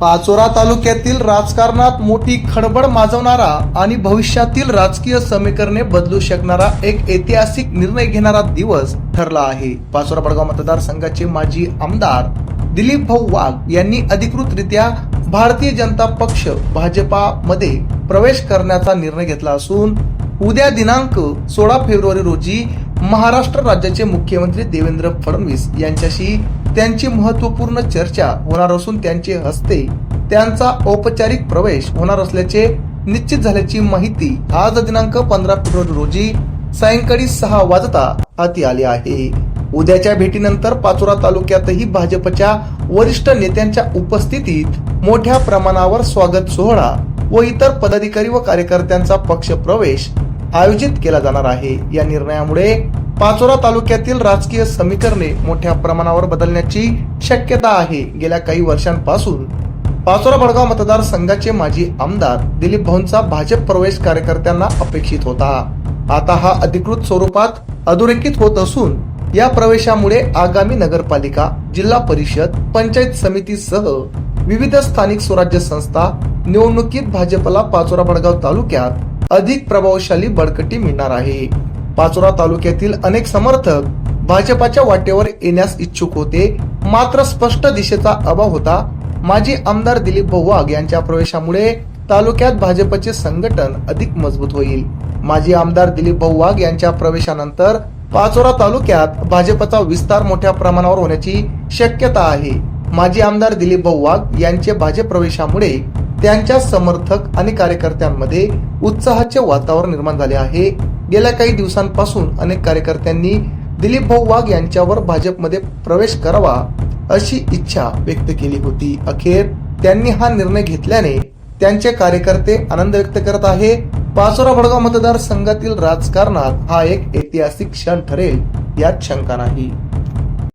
पाचोरा तालुक्यातील राजकारणात मोठी खडबड माजवणारा आणि भविष्यातील राजकीय समीकरणे बदलू शकणारा एक ऐतिहासिक निर्णय घेणारा दिवस ठरला आहे. पाचोरा बडगाव मतदारसंघाचे माजी आमदार दिलीप भाऊ वाघ यांनी अधिकृतरित्या भारतीय जनता पक्ष भाजपामध्ये प्रवेश करण्याचा निर्णय घेतला असून उद्या दिनांक सोळा फेब्रुवारी रोजी महाराष्ट्र राज्याचे मुख्यमंत्री देवेंद्र फडणवीस यांच्याशी त्यांची महत्त्वपूर्ण चर्चा होणार असून त्यांचे हस्ते त्यांचा औपचारिक प्रवेश होणार असल्याचे निश्चित झाल्याची माहिती आज दिनांक पंधरा फेब्रुवारी रोजी सायंकाळी सहा वाजता हाती आली आहे. उद्याच्या भेटीनंतर पाचोरा तालुक्यातही भाजपच्या वरिष्ठ नेत्यांच्या उपस्थितीत मोठ्या प्रमाणावर स्वागत सोहळा व इतर पदाधिकारी व कार्यकर्त्यांचा पक्ष प्रवेश आयोजित केला जाणार आहे. या निर्णयामुळे पाचोरा तालुक्यातील राजकीय समीकरणे मोठ्या प्रमाणावर बदलण्याची शक्यता आहे. गेल्या काही वर्षांपासून पाचोरा बडगाव मतदारसंघाचे माजी आमदार दिलीप भाऊंचा भाजप प्रवेश कार्यकर्त्यांना अपेक्षित होता. आता हा अधिकृत स्वरूपात अधोरेखित होत असून या प्रवेशामुळे आगामी नगरपालिका जिल्हा परिषद पंचायत समितीसह विविध स्थानिक स्वराज्य संस्था निवडणुकीत भाजपला पाचोरा भडगाव तालुक्यात अधिक प्रभावशाली बळकटी मिळणार आहे. पाचोरा तालुक्यातील अनेक समर्थक भाजपाच्या वाटेवर येण्यास इच्छुक होते. मात्र स्पष्ट दिशेचा अभाव होता. माजी आमदार दिलीप भाऊ यांच्या प्रवेशामुळे तालुक्यात भाजपचे संघटन अधिक मजबूत होईल. माजी आमदार दिलीप भाऊ यांच्या प्रवेशानंतर पाचोरा तालुक्यात भाजपचा विस्तार मोठ्या प्रमाणावर होण्याची शक्यता आहे. माजी आमदार दिलीप भाऊ यांचे भाजप प्रवेशामुळे त्यांच्या समर्थक आणि कार्यकर्त्यांमध्ये उत्साहाचे वातावरण निर्माण झाले आहे. गेल्या काही दिवसांपासून अनेक कार्यकर्त्यांनी दिलीप भाऊ वाघ यांच्यावर भाजपमध्ये प्रवेश करावा अशी इच्छा व्यक्त केली होती. अखेर त्यांनी हा निर्णय घेतल्याने त्यांचे कार्यकर्ते आनंद व्यक्त करत आहे. पाचोरा भडगाव मतदारसंघातील राजकारणात हा एक ऐतिहासिक क्षण ठरेल यात शंका नाही.